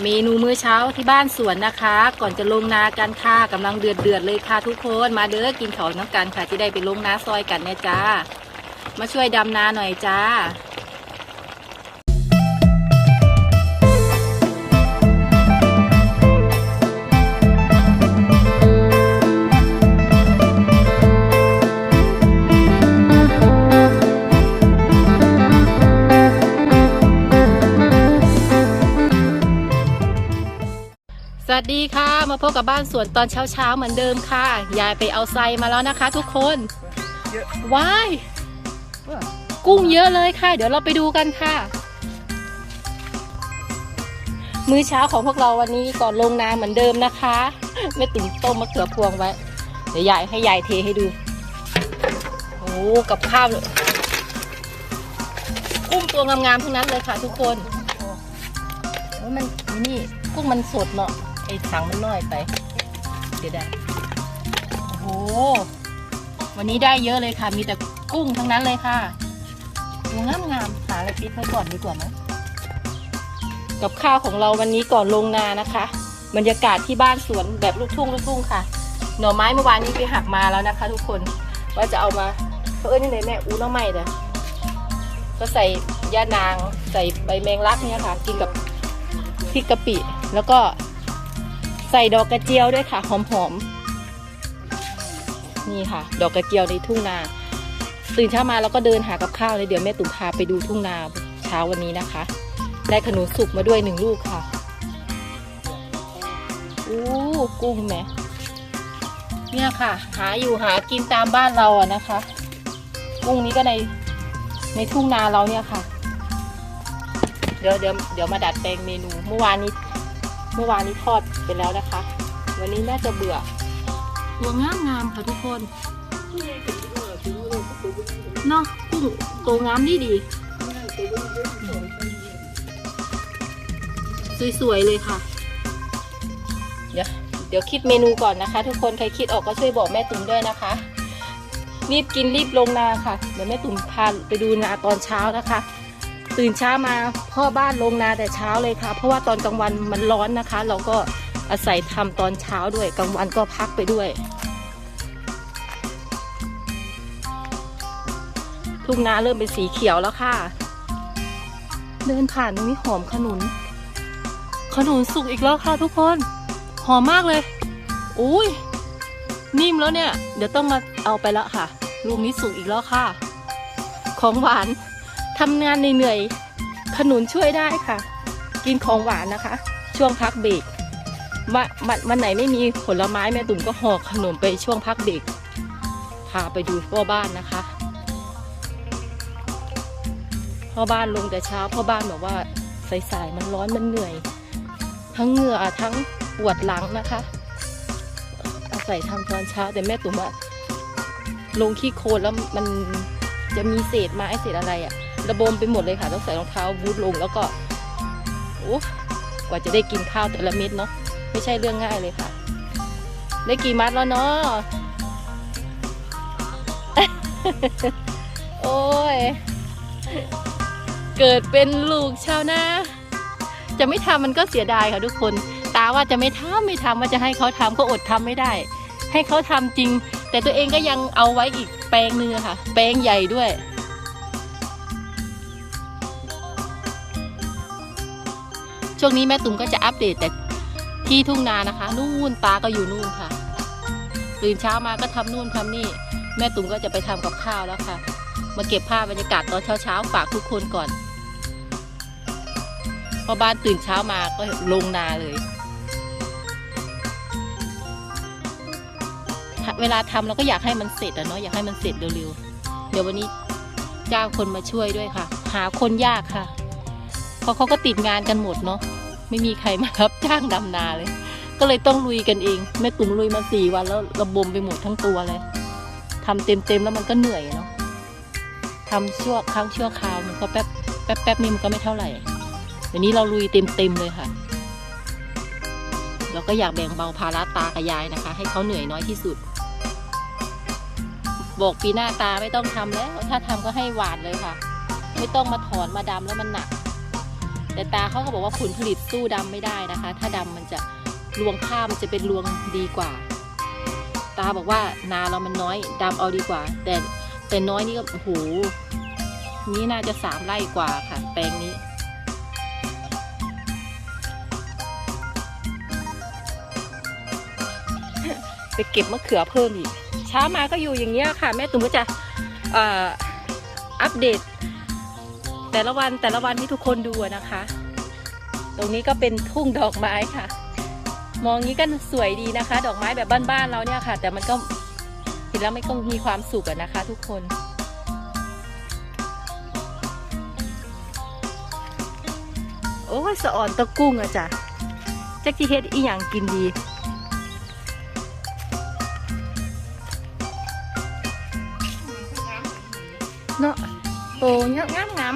เมนูมื้อเช้าที่บ้านสวนนะคะ ก่อนจะลงนากันค่ะกำลังเดือดเดือดๆเลยค่ะทุกคนมาเด้อกินข้าน้ำกันค่ะที่ได้ไปลงนาซอยกันเนี่ยจ้า มาช่วยดำนาหน่อยจ้า วัสดีค่ะ มาพบกับบ้านสวนตอนเช้าๆเหมือนเดิมค่ะ ยายไปเอาไซมาแล้วนะคะ ทุกคนว้ายกุ้งเยอะเลยค่ะ เดี๋ยวเราไปดูกันค่ะ มื้อเช้าของพวกเราวันนี้ก่อนลงนาเหมือนเดิมนะคะแม่ตุ๋มต้มมะเขือพวงไว้ เดี๋ยวยายให้ยายเทให้ดูโอ้กับข้าวเลยกุ้งตัวงามๆทั้งนั้นเลยค่ะ ทุกคนโอ้ยมันนี่กุ้งมันสดเนาะ ไอ้ถังมันน้อยไปเดี๋ยวได้โอ้โห วันนี้ได้เยอะเลยค่ะ มีแต่กุ้งทั้งนั้นเลยค่ะตัวงามงามหาอะไรปิดไว้ก่อนดีกว่ามั้งกับข้าวของเราวันนี้ก่อนลงนานะคะ บรรยากาศที่บ้านสวนแบบลูกทุ่งลูกทุ่งค่ะ หน่อไม้เมื่อวานนี้ไปหักมาแล้วนะคะ ทุกคนว่าจะเอามาเพื่อนนี่เลยแม่อู้น้อไม่เด้อก็ใส่ย่านางใส่ใบแมงลักเนี่ยค่ะ กินกับพริกกะปิ แล้วก็ ใส่ดอกกระเจียวด้วยค่ะหอมๆนี่ค่ะ ดอกกระเจียวในทุ่งนาตื่นเช้ามาแล้วก็เดินหากับข้าวเลยเดี๋ยวแม่ตุ๋มพาไปดูทุ่งนาเช้าวันนี้นะคะ ได้ขนุนสุกมาด้วยหนึ่งลูกค่ะอู้กุ้งแหมเนี่ยค่ะ หาอยู่หากินตามบ้านเราอะนะคะ กุ้งนี้ก็ในในทุ่งนาเราเนี่ยค่ะ เดี๋ยวเดี๋ยวเดี๋ยวมาดัดแปลงเมนู เมื่อวานนี้ เมื่อวานนี้ทอดไปแล้วนะคะ วันนี้น่าจะเบื่อ ตัวงามงามๆค่ะทุกคนเนาะกุ้งตัวงามดีดี สวยๆเลยค่ะ เดี๋ยวเดี๋ยวคิดเมนูก่อนนะคะ ทุกคนใครคิดออกก็ช่วยบอกแม่ตุ๋มด้วยนะคะ รีบกินรีบลงนาค่ะ เดี๋ยวแม่ตุ๋มพาไปดูนาตอนเช้านะคะ ตื่นเช้ามาพ่อบ้านลงนาแต่เช้าเลยค่ะ เพราะว่าตอนกลางวันมันร้อนนะคะ เราก็อาศัยทำตอนเช้าด้วยกลางวันก็พักไปด้วย ทุ่งนาเริ่มเป็นสีเขียวแล้วค่ะ เดินผ่านตรงนี้หอมขนุน ขนุนสุกอีกแล้วค่ะทุกคน หอมมากเลย อุ้ยนิ่มแล้วเนี่ย เดี๋ยวต้องมาเอาไปล้วค่ะลูกนี้สุกอีกแล้วค่ะ ของหวาน ทำงานเหนื่อยๆขนุนช่วยได้ค่ะ กินของหวานนะคะ ช่วงพักเบรกวันวันวันไหนไม่มีผลไม้แม่ตุ่มก็ห่อขนมไปช่วงพักเบรกพาไปดูพ่อบ้านนะคะพ่อบ้านลงแต่เช้าพ่อบ้านบอกว่าสายๆมันร้อนมันเหนื่อย ทั้งเหงื่อทั้งปวดหลังนะคะอาศัยทำตอนเช้าแต่แม่ตุ่มว่าลงขี้โคลนแล้วมันจะมีเศษไม้เศษอะไรอะ ระบมไปหมดเลยค่ะ ต้องใส่รองเท้าบูทลงแล้วก็โอ้กว่าจะได้กินข้าวแต่ละเม็ดเนาะไม่ใช่เรื่องง่ายเลยค่ะ ได้กี่มัดแล้วเนาะโอ้ย เกิดเป็นลูกชาวนาจะไม่ทำมันก็เสียดายค่ะทุกคน ตาว่าจะไม่ทำไม่ทำว่าจะให้เขาทำก็อดทำไม่ได้ ให้เขาทำจริง แต่ตัวเองก็ยังเอาไว้อีกแปลงหนึงอค่ะ แปลงใหญ่ด้วย ช่วงนี้แม่ตุ่มก็จะอัปเดตแต่ที่ทุ่งนานะคะ นู่นตาก็อยู่นู่นค่ะตื่นเช้ามาก็ทำนู่นทำนี่ แม่ตุ่มก็จะไปทำกับข้าวแล้วค่ะ มาเก็บภาพบรรยากาศตอนเช้าๆฝากทุกคนก่อนพอบ้านตื่นเช้ามาก็ลงนาเลย เวลาทำเราก็อยากให้มันเสร็จอะเนาะอยากให้มันเสร็จเร็วๆ เดี๋ยววันนี้จ้างคนมาช่วยด้วยค่ะ หาคนยากค่ะ เพราะเขาก็ติดงานกันหมดเนาะไม่มีใครมารับจ้างดำนาเลย ก็เลยต้องลุยกันเองแม่ตุ่มลุยมาสี่วันแล้วระบมไปหมดทั้งตัวเลยทำเต็มๆแล้วมันก็เหนื่อยเนาะทำชั่วครั้งชั่วคราวมันก็แป๊บแป๊บแป๊บนี่มันก็ไม่เท่าไหร่เดี๋ยวนี้เราลุยเต็มๆเลยค่ะ เราก็อยากแบ่งเบาภาระตากับยายนะคะ ให้เขาเหนื่อยน้อยที่สุดบอกปีหน้าตาไม่ต้องทำแล้ว ถ้าทำก็ให้หวานเลยค่ะ ไม่ต้องมาถอนมาดำแล้วมันหนัก แต่ตาเขาก็บอกว่าผลผลิตสู้ดำไม่ได้นะคะ ถ้าดำมันจะรวงข้ามันจะเป็นรวงดีกว่า ตาบอกว่านาเรามันน้อยดำเอาดีกว่า แต่แต่น้อยนี่ก็โอ้โหนี่น่าจะสามไร่กว่าค่ะ แปลงนี้ไปเก็บมะเขือเพิ่มอีกเช้ามาก็อยู่อย่างเงี้ยค่ะ แม่ตุ้มก็จะอ่ออัปเดต แต่ละวันแต่ละวันที่ทุกคนดูนะคะ ตรงนี้ก็เป็นทุ่งดอกไม้ค่ะ มองงี้ก็สวยดีนะคะ ดอกไม้แบบบ้านๆเราเนี่ยค่ะ แต่มันก็เห็นแล้วไม่ก็มีความสุขนะคะ ทุกคนโอ้ยสะอ่อนตะกุ้งอะจ้ะแจักจีเฮ็ดอีหยังกินดี เนาะโตเยอะงามงาม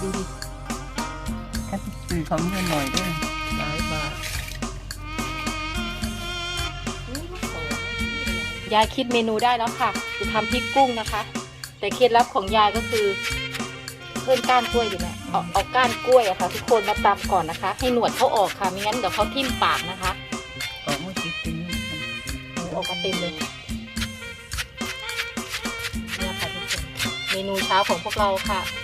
ดูดิแค่ซื้อเขาเงินหน่อยด้วยหลายบาทยายคิดเมนูได้แล้วค่ะ จะทำพริกกุ้งนะคะ แต่เคล็ดลับของยายก็คือ เพิ่มก้านกล้วยอยู่เนี่ยเอาเอาก้านกล้วยอะค่ะ ทุกคนมาตำก่อนนะคะ ให้หนวดเขาออกค่ะไม่งั้นเดี๋ยวเขาทิ่มปากนะคะออกเมื่อกี้ปีนี้หนูออกมาเต็มเลยเนี่ยค่ะทุกคนเมนูเช้าของพวกเราค่ะง่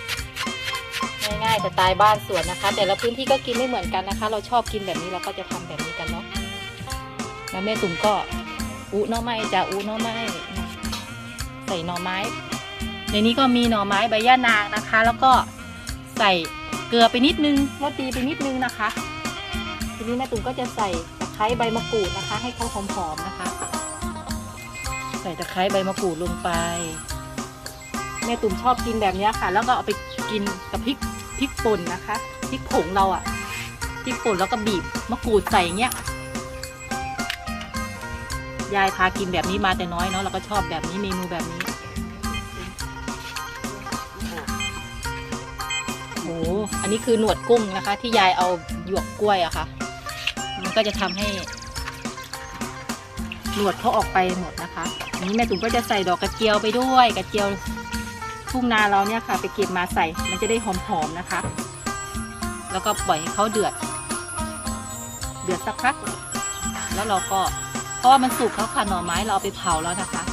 ายๆแต่ตายบ้านสวนนะคะ แต่ละพื้นที่ก็กินไม่เหมือนกันนะคะ เราชอบกินแบบนี้เราก็จะทำแบบนี้กันเนาะแล้วแม่ตุ่มก็อุน่อไม้จ้ะอุน่อไม้ใส่หน่อไม้ ในนี้ก็มีหน่อไม้ใบย่านางนะคะ แล้วก็ใส่เกลือไปนิดนึงรสดีไปนิดนึงนะคะ ทีนี้แม่ตุ่มก็จะใส่ตะไคร้ใบมะกรูดนะคะ ให้เขาหอมๆนะคะ ใส่ตะไคร้ใบมะกรูดลงไปแม่ตุ่มชอบกินแบบนี้ค่ะ แล้วก็เอาไปกินกับพริก พริกป่นนะคะพริกผงเราอะพริกป่นแล้วก็บีบมะกรูดใส่เงี้ยยายพากินแบบนี้มาแต่น้อยเนาะเราก็ชอบแบบนี้เมนูแบบนี้โอ้โหอันนี้คือหนวดกุ้งนะคะ ที่ยายเอาหยวกกล้วยอะค่ะ มันก็จะทำให้ หนวดเขาออกไปหมดนะคะอันนี้แม่ตุ๋มก็จะใส่ดอกกระเจียวไปด้วย กระเจียว ทุ่งนาเราเนี่ยค่ะ ไปเก็บมาใส่ มันจะได้หอมๆนะคะ แล้วก็ปล่อยให้เขาเดือด เดือดสักพัก แล้วเราก็เพราะว่ามันสุกแล้วค่ะหน่อไม้เราเอาไปเผาแล้วนะคะ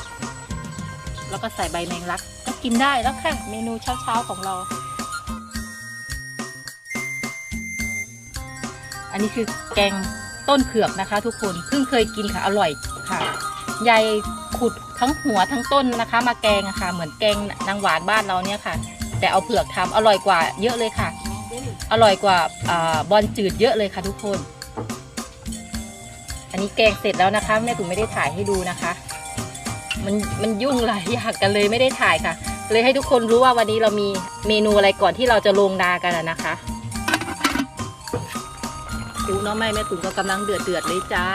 แล้วก็ใส่ใบแมงลัก ก็กินได้แล้วค่ะ เมนูเช้าๆของเรา อันนี้คือแกงต้นเผือกนะคะ ทุกคนเพิ่งเคยกินค่ะอร่อยค่ะยาย ขุดทั้งหัวทั้งต้นนะคะ มาแกงอะค่ะ เหมือนแกงนางหวานบ้านเราเนี่ยค่ะ แต่เอาเผือกทำอร่อยกว่าเยอะเลยค่ะ อร่อยกว่าอบอลจืดเยอะเลยค่ะทุกคน อันนี้แกงเสร็จแล้วนะคะแม่ตุ๋มไม่ได้ถ่ายให้ดูนะคะ มันมันยุ่งหลายอย่างกันเลยไม่ได้ถ่ายค่ะ เลยให้ทุกคนรู้ว่าวันนี้เรามีเมนูอะไรก่อนที่เราจะลงนากันนะคะดูน้องไม้แม่ตุ๋มก็กำลังเดือดเดือดเลยจ้า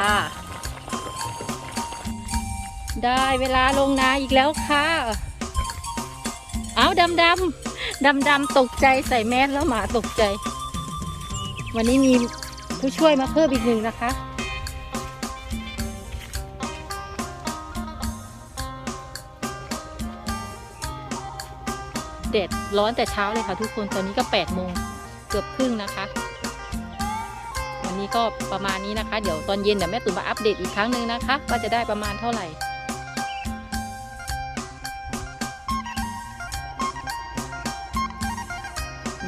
ได้เวลาลงนาอีกแล้วค่ะ เอาดำดำดำดำตกใจใส่แมสแล้วหมาตกใจ วันนี้มีผู้ช่วยมาเพิ่มอีกหนึ่งนะคะเด็ดร้อนแต่เช้าเลยค่ะทุกคน ตอนนี้ก็8ปดโมงเกือบครึ่งนะคะ วันนี้ก็ประมาณนี้นะคะ เดี๋ยวตอนเย็นเดี๋ยวแม่ตุ๋มมาอัปเดตอีกครั้งหนึ่งนะคะว่าจะได้ประมาณเท่าไหร่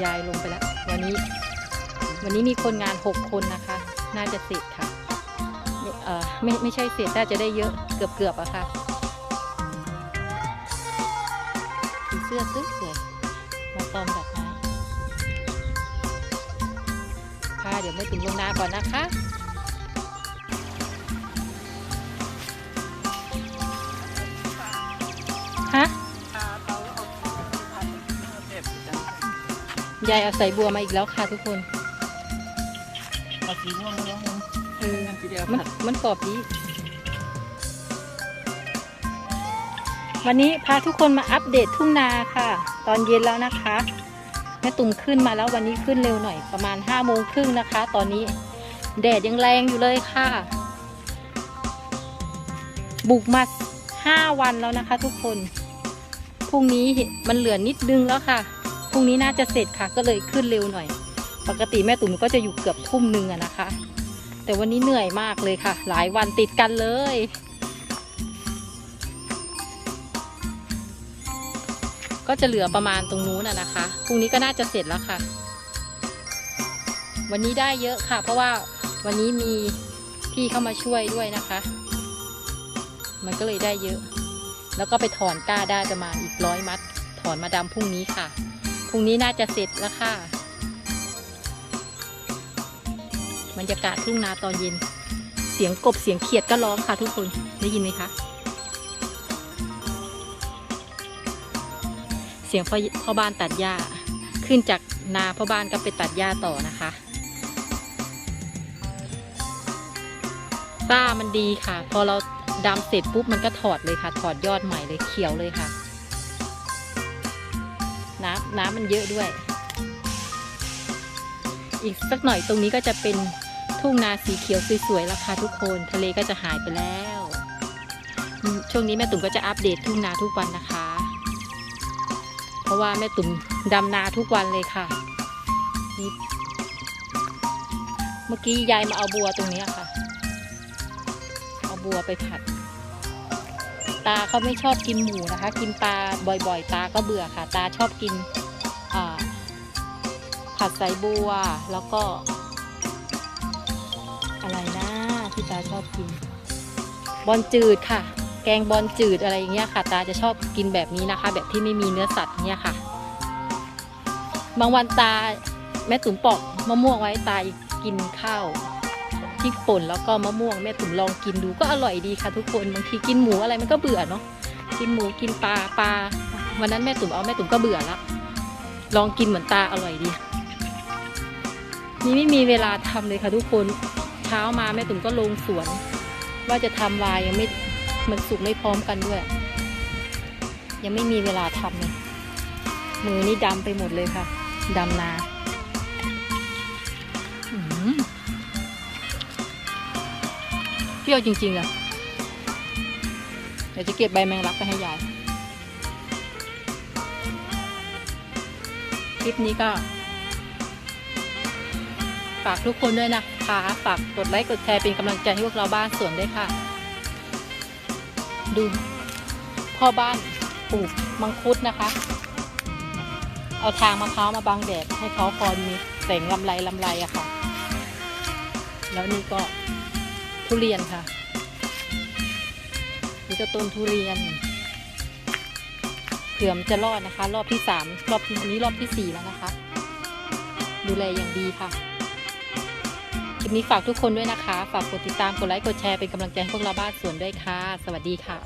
ยายลงไปแล้ว วันนี้ วันนี้มีคนงาน 6 คนนะคะ น่าจะเสร็จค่ะไม่เออไม่ไม่ใช่เสร็จน่าจะได้เยอะเกือบเกือบอะค่ะสีเสื้อสวยๆมาตอมดอกไม้ค่ะเดี๋ยวไม่ถึงลงนาก่อนนะคะ ยายเอาใส่บัวมาอีกแล้วค่ะทุกคนเอาสีม่วงแล้วนะเออสีเดียวมันผัดมันกรอบดี วันนี้พาทุกคนมาอัปเดตทุ่งนาค่ะ ตอนเย็นแล้วนะคะแม่ตุ่มขึ้นมาแล้ววันนี้ขึ้นเร็วหน่อยประมาณห้าโมงครึ่งนะคะ ตอนนี้แดดยังแรงอยู่เลยค่ะ บุกมาห้าวันแล้วนะคะ ทุกคนรุ่งนี้มันเหลือนิดนึงแล้วค่ะพ รุ่งนี้น่าจะเสร็จค่ะก็เลยขึ้นเร็วหน่อย ปกติแม่ตุ๋มก็จะอยู่เกือบทุ่มหนึ่งอะนะคะ แต่วันนี้เหนื่อยมากเลยค่ะ หลายวันติดกันเลยก็จะเหลือประมาณตรงนู้นนะคะ พรุ่งนี้ก็น่าจะเสร็จแล้วค่ะ วันนี้ได้เยอะค่ะ เพราะว่าวันนี้มีพี่เข้ามาช่วยด้วยนะคะ มันก็เลยได้เยอะ แล้วก็ไปถอนก้าได้ประมาณอีกร้อยมัด ถอนมาดำพรุ่งนี้ค่ะ รุ่งนี้น่าจะเสร็จแล้วค่ะบรรยากาศทุ่งนาตอนเย็น เสียงกบเสียงเขียดก็ร้องค่ะทุกคนได้ยินไหมคะ เสียงพ่อพ่อบ้านตัดหญ้าขึ้นจากนาพ่อบ้านก็ไปตัดหญ้าต่อนะคะต้ามันดีค่ะ พอเราดำเสร็จปุ๊บมันก็ถอดเลยค่ะ ถอดยอดใหม่เลยเขียวเลยค่ะ น้ำมันเยอะด้วย อีกสักหน่อยตรงนี้ก็จะเป็นทุ่งนาสีเขียวสวยๆแล้วค่ะทุกคนทะเลก็จะหายไปแล้ว ช่วงนี้แม่ตุ่มก็จะอัปเดตทุ่งนาทุกวันนะคะ เพราะว่าแม่ตุ่มดำนาทุกวันเลยค่ะนี่เมื่อกี้ยายมาเอาบัวตรงนี้ค่ะ เอาบัวไปผัด ตาเขาไม่ชอบกินหมูนะคะ กินปลาบ่อยๆ ตาก็เบื่อค่ะ ตาชอบกิน ผัดใส่บัวแล้วก็ อะไรนะที่ตาชอบกิน บอลจืดค่ะ แกงบอลจืดอะไรอย่างเงี้ยค่ะ ตาจะชอบกินแบบนี้นะคะ แบบที่ไม่มีเนื้อสัตว์เนี่ยค่ะ บางวันตาแม่ตุ๋มปอกมะม่วงไว้ตากินข้าวพริกป่นแล้วก็มะม่วงแม่ตุ๋มลองกินดูก็อร่อยดีค่ะ ทุกคนบางทีกินหมูอะไรมันก็เบื่อเนาะกินหมูกินปลาปลาวันนั้นแม่ตุ๋มเอาแม่ตุ๋มก็เบื่อล้วลองกินเหมือนตาอร่อยดี นี่ไม่มีเวลาทำเลยค่ะทุกคนเช้ามาแม่ตุ๋มก็ลงสวน ว่าจะทำวายยังไม่มันสุกไม่พร้อมกันด้วย ยังไม่มีเวลาทำเลยมือนี่ดำไปหมดเลยค่ะดำนาเปรี้ยวจริงๆอะเดี๋ยวจะเก็บใบแมงลักไปให้ยายคลิปนี้ก็ ฝากทุกคนด้วยนะคะฝากกดไลค์กดแชร์เป็นกำลังใจให้พวกเราบ้านสวนด้วยค่ะ ดูพ่อบ้านปลูกมังคุดนะคะ เอาทางมะพร้าวมาบังแดดให้เขาพอมีแสงลำไรลำไรอะค่ะ แล้วนี่ก็ทุเรียนค่ะ นี่ก็ต้นทุเรียนเผื่อมนจะรอดนะคะ รอบที่สามรอบที่นี้รอบที่สี่แล้วนะคะ ดูแลอย่างดีค่ะ ลิปนี้ฝากทุกคนด้วยนะคะ ฝากกดติดตาม กดไลค์ กดแชร์ เป็นกำลังใจให้พวกเราบ้านสวนด้วยค่ะ สวัสดีค่ะ